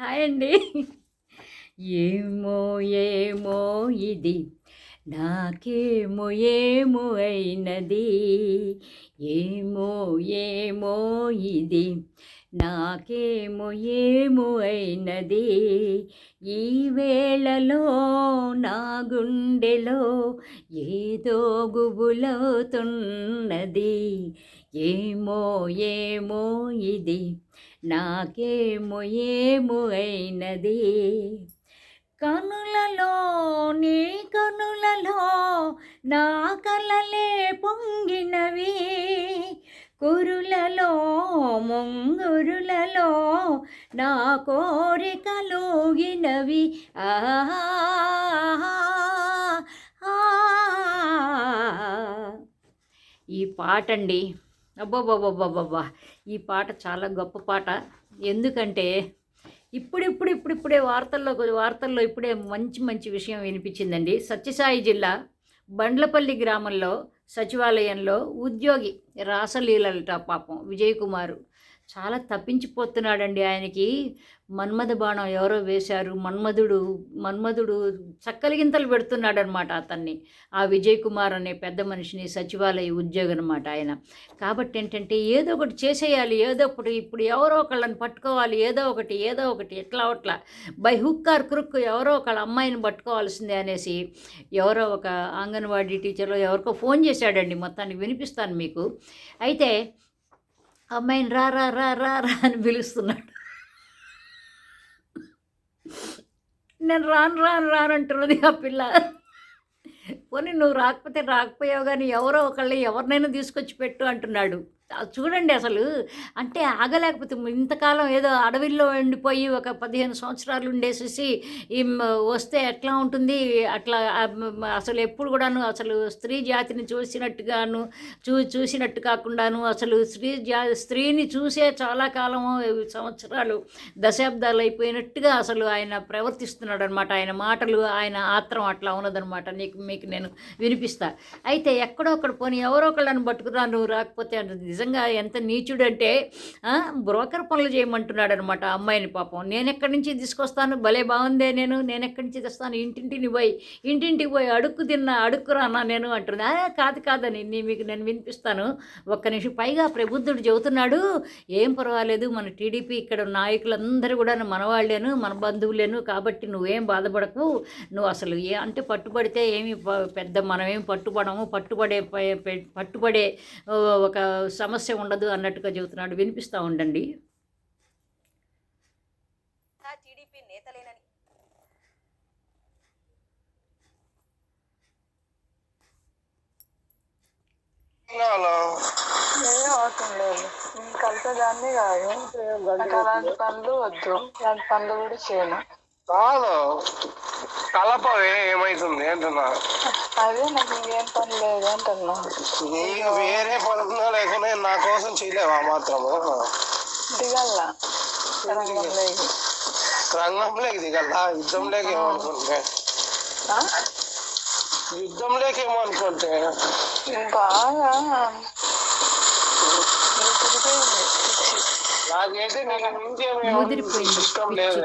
Hi అండి. ఏమో ఏమో ఇది. నాకేమో ఏమో అయినది. ఏమో ఏమో ఇది. నాకేమో ఏమో అయినది. ఈ వేళలో నా గుండెలో ఏదో గుబులవుతున్నది. ఏమో ఏమో ఇది. నాకేమో ఏమో అయినది. కనులలో నీ కనులలో నా కలలే పొంగినవి. కురులలో ముంగురులలో నా కోరికలోగినవి ఆహా ఈ పాట అండి అబ్బబ్బబ్బబ్బబ్బా ఈ పాట చాలా గొప్ప పాట. ఎందుకంటే ఇప్పుడిప్పుడు ఇప్పుడిప్పుడే వార్తల్లో వార్తల్లో ఇప్పుడే మంచి మంచి విషయం వినిపించిందండి. సత్యసాయి జిల్లా బండ్లపల్లి గ్రామంలో సచివాలయంలో ఉద్యోగి రాసలీలట పాపం విజయ్ కుమారు చాలా తప్పించిపోతున్నాడండి ఆయనకి. మన్మథ బాణం ఎవరో వేశారు. మన్మధుడు మన్మధుడు చక్కలిగింతలు పెడుతున్నాడు అనమాట అతన్ని. ఆ విజయ్ కుమార్ అనే పెద్ద మనిషిని సచివాలయ ఉద్యోగం అనమాట ఆయన. కాబట్టి ఏంటంటే ఏదో ఒకటి చేసేయాలి ఏదో ఒకటి ఇప్పుడు ఎవరో ఒకళ్ళని పట్టుకోవాలి ఏదో ఒకటి ఏదో ఒకటి ఎట్లా అట్లా బై హుక్ ఆర్ క్రుక్ ఎవరో ఒకళ్ళ అమ్మాయిని పట్టుకోవాల్సిందే అనేసి ఎవరో ఒక అంగన్వాడీ టీచర్లో ఎవరికో ఫోన్ చేశాడండి. మొత్తానికి వినిపిస్తాను మీకు. అయితే అమ్మాయిని రా రా రా రా రా అని పిలుస్తున్నాడు. నేను రాను రాను రాను అంటున్నది ఆ పిల్ల. పోనీ నువ్వు రాకపోతే రాకపోయావు కానీ ఎవరో ఒకళ్ళు ఎవరినైనా తీసుకొచ్చి పెట్టు అంటున్నాడు. చూడండి అసలు. అంటే ఆగలేకపోతే ఇంతకాలం ఏదో అడవిలో ఎండిపోయి ఒక పదిహేను సంవత్సరాలు ఉండేసేసి ఈ వస్తే ఎట్లా ఉంటుంది? అట్లా అసలు ఎప్పుడు కూడాను అసలు స్త్రీ జాతిని చూసినట్టుగాను చూ చూసినట్టు కాకుండాను అసలు స్త్రీ జా స్త్రీని చూసే చాలా కాలం సంవత్సరాలు దశాబ్దాలు అయిపోయినట్టుగా అసలు ఆయన ప్రవర్తిస్తున్నాడు అనమాట ఆయన మాటలు ఆయన ఆత్రం అట్లా ఉన్నదనమాట. నీకు మీకు నేను వినిపిస్తా. అయితే ఎక్కడో ఒకడు పోనీ ఎవరో ఒకళ్ళని పట్టుకురాను రాకపోతే అంటే నిజంగా ఎంత నీచుడంటే బ్రోకర్ పనులు చేయమంటున్నాడు అనమాట అమ్మాయిని పాపం. నేను ఎక్కడి నుంచి తీసుకొస్తాను? భలే బాగుందే నేను. నేను ఎక్కడి నుంచి తెస్తాను? ఇంటింటిని పోయి ఇంటింటికి పోయి అడుక్కు తిన్నా అడుక్కు రానా నేను? అంటుంది. కాదు కాదని నీ మీకు నేను వినిపిస్తాను. ఒక్క నిమిషం పైగా ప్రబుద్ధుడు చెబుతున్నాడు. ఏం పర్వాలేదు. మన టీడీపీ ఇక్కడ నాయకులందరూ కూడా మనవాళ్ళేను మన బంధువులేను కాబట్టి నువ్వేం బాధపడకు. నువ్వు అసలు ఏ అంటే పట్టుబడితే ఏమి పెద్ద మనమేం పట్టుబడము? పట్టుబడే పట్టుబడే ఒక సమస్య ఉండదు అన్నట్టుగా చెబుతున్నాడు. వినిపిస్తూ ఉండండి. టీడీపీ నేతలేనని. హలో. నేను కలిసేదాన్ని కాదు. నాకు అలాంటి పనులు వద్దు. అలాంటి పనులు కూడా చేయను. కాదు. కలపవే ఏమైతుంది అంటున్నా. అదే నాకు ఇంకేం పని లేదు అంటున్నా. నీకు వేరే పనున్నా లేకుండా నా కోసం చేయలేవా మాత్రము? దిగల్లా. రంగంలోకి. రంగంలోకి దిగల్లా? యుద్ధంలోకి ఏమనుకుంటే? ఆ? యుద్ధంలోకి ఏమనుకుంటే? బాగా. నాకైతే ఏమీ ముదిరిపోయింది. ఇష్టం లేదు.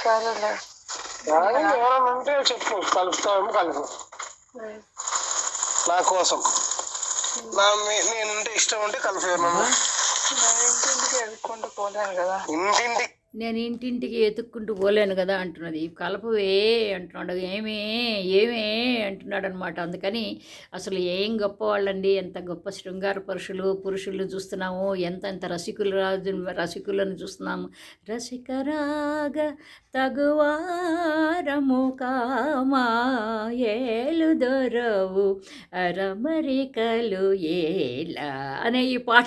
సరేలే. ఎవరైనా ఉంటే చెప్పు కలుపుతామేమో కలుపు. నా కోసం. నా నేనుంటే ఇష్టం ఉంటే కలుపు ఎవరన్నా నేను ఇంటింటికి ఎదుర్కొంటూ పోలేను కదా. ఇంటింటికి నేను ఇంటింటికి ఎతుక్కుంటూ పోలేను కదా అంటున్నది. కలపవే అంటున్నాడు. ఏమే ఏమే అంటున్నాడు అనమాట అందుకని అసలు ఏం గొప్ప వాళ్ళండి? ఎంత గొప్ప శృంగార పురుషులు పురుషులు చూస్తున్నాము. ఎంత ఎంత రసికులు రాజు రసికులను చూస్తున్నాము. రసికరాగ తగువారము కామా ఏలు దొరవు అరమరికలు ఏలా అనే ఈ పాట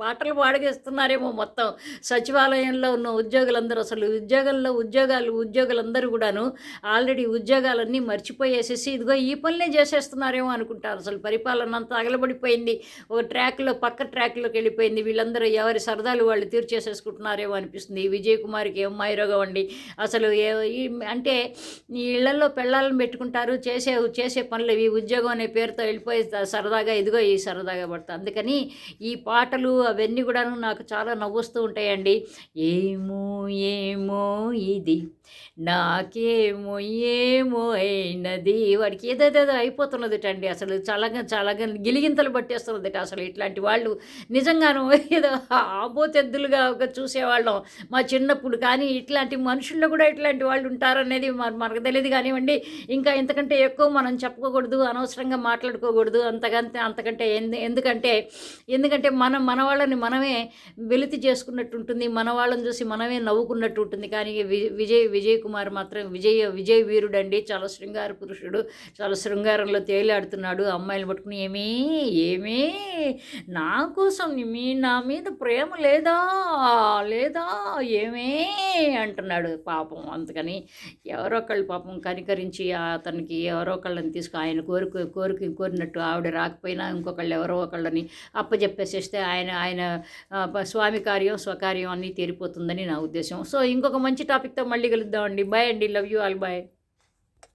పాటలు పాడగేస్తున్నారేమో మొత్తం. సచివాలయంలో ఉన్న ఉద్యోగులందరూ అసలు ఉద్యోగంలో ఉద్యోగాలు ఉద్యోగులందరూ కూడాను ఆల్రెడీ ఉద్యోగాలన్నీ మర్చిపోయేసేసి ఇదిగో ఈ పనులే చేసేస్తున్నారేమో అనుకుంటారు. అసలు పరిపాలన అంతా అగలబడిపోయింది. ఒక ట్రాక్లో పక్క ట్రాక్లోకి వెళ్ళిపోయింది. వీళ్ళందరూ ఎవరి సరదాలు వాళ్ళు తీర్చేసేసుకుంటున్నారేమో అనిపిస్తుంది. విజయ్ కుమార్కి ఏం మాయరోగం అండి? అసలు ఏ- ఈ అంటే ఈ ఇళ్ళలో పెళ్ళాలను పెట్టుకుంటారు. చేసే చేసే పనులు ఇవి ఉద్యోగం అనే పేరుతో వెళ్ళిపోయి సరదాగా ఇదిగో ఈ సరదాగా పడతా. అందుకని ఈ పాటలు అవన్నీ కూడాను నాకు చాలా నవ్వుస్తూ ఉంటాయండి. ఏమో ఏమో ఇది నాకేమో ఏమో అయినది. వాడికి ఏదేదేదో అయిపోతున్నదిటండి. అసలు చల్లగా చల్లగా గిలిగింతలు పట్టేస్తున్నదిట. అసలు ఇట్లాంటి వాళ్ళు నిజంగాను ఏదో ఆబోతెద్దులుగా ఒక చూసేవాళ్ళం. మా చిన్నప్పుడు కానీ ఇట్లాంటి మనుషుల్లో కూడా ఇట్లాంటి వాళ్ళు ఉంటారనేది మనకు తెలియదు కానివ్వండి. ఇంకా ఇంతకంటే ఎక్కువ మనం చెప్పుకోకూడదు అనవసరంగా మాట్లాడుకోకూడదు. అంతకంటే అంతకంటే ఎందు ఎందుకంటే ఎందుకంటే మనం మన వాళ్ళని మనమే వెలితి చేసుకున్నట్టు ఉంటుంది మన వాళ్ళని చూసి మనమే నవ్వుకున్నట్టు ఉంటుంది కానీ విజయ్ విజయ్ కుమార్ మాత్రం విజయ విజయ్ వీరుడు అండి చాలా శృంగార పురుషుడు చాలా శృంగారంలో తేలాడుతున్నాడు అమ్మాయిలు పట్టుకుని ఏమీ ఏమీ నా కోసం మీ నా మీద ప్రేమ లేదా లేదా ఏమే అంటున్నాడు పాపం. అందుకని ఎవరో ఒకళ్ళు పాపం కనికరించి అతనికి ఎవరో ఒకళ్ళని తీసుకు ఆయన కోరిక కోరిక కోరినట్టు ఆవిడ రాకపోయినా ఇంకొకళ్ళు ఎవరో ఒకళ్ళని అప్పచెప్పేసేస్తే ఆయన ఆయన స్వామి కార్యం స్వకార్యం అన్నీ తీరిపోతుందని నా ఉద్దేశం. సో ఇంకొక మంచి టాపిక్తో మళ్ళీ కలుద్దామండి. బాయ్ అండి. Love you all. బాయ్.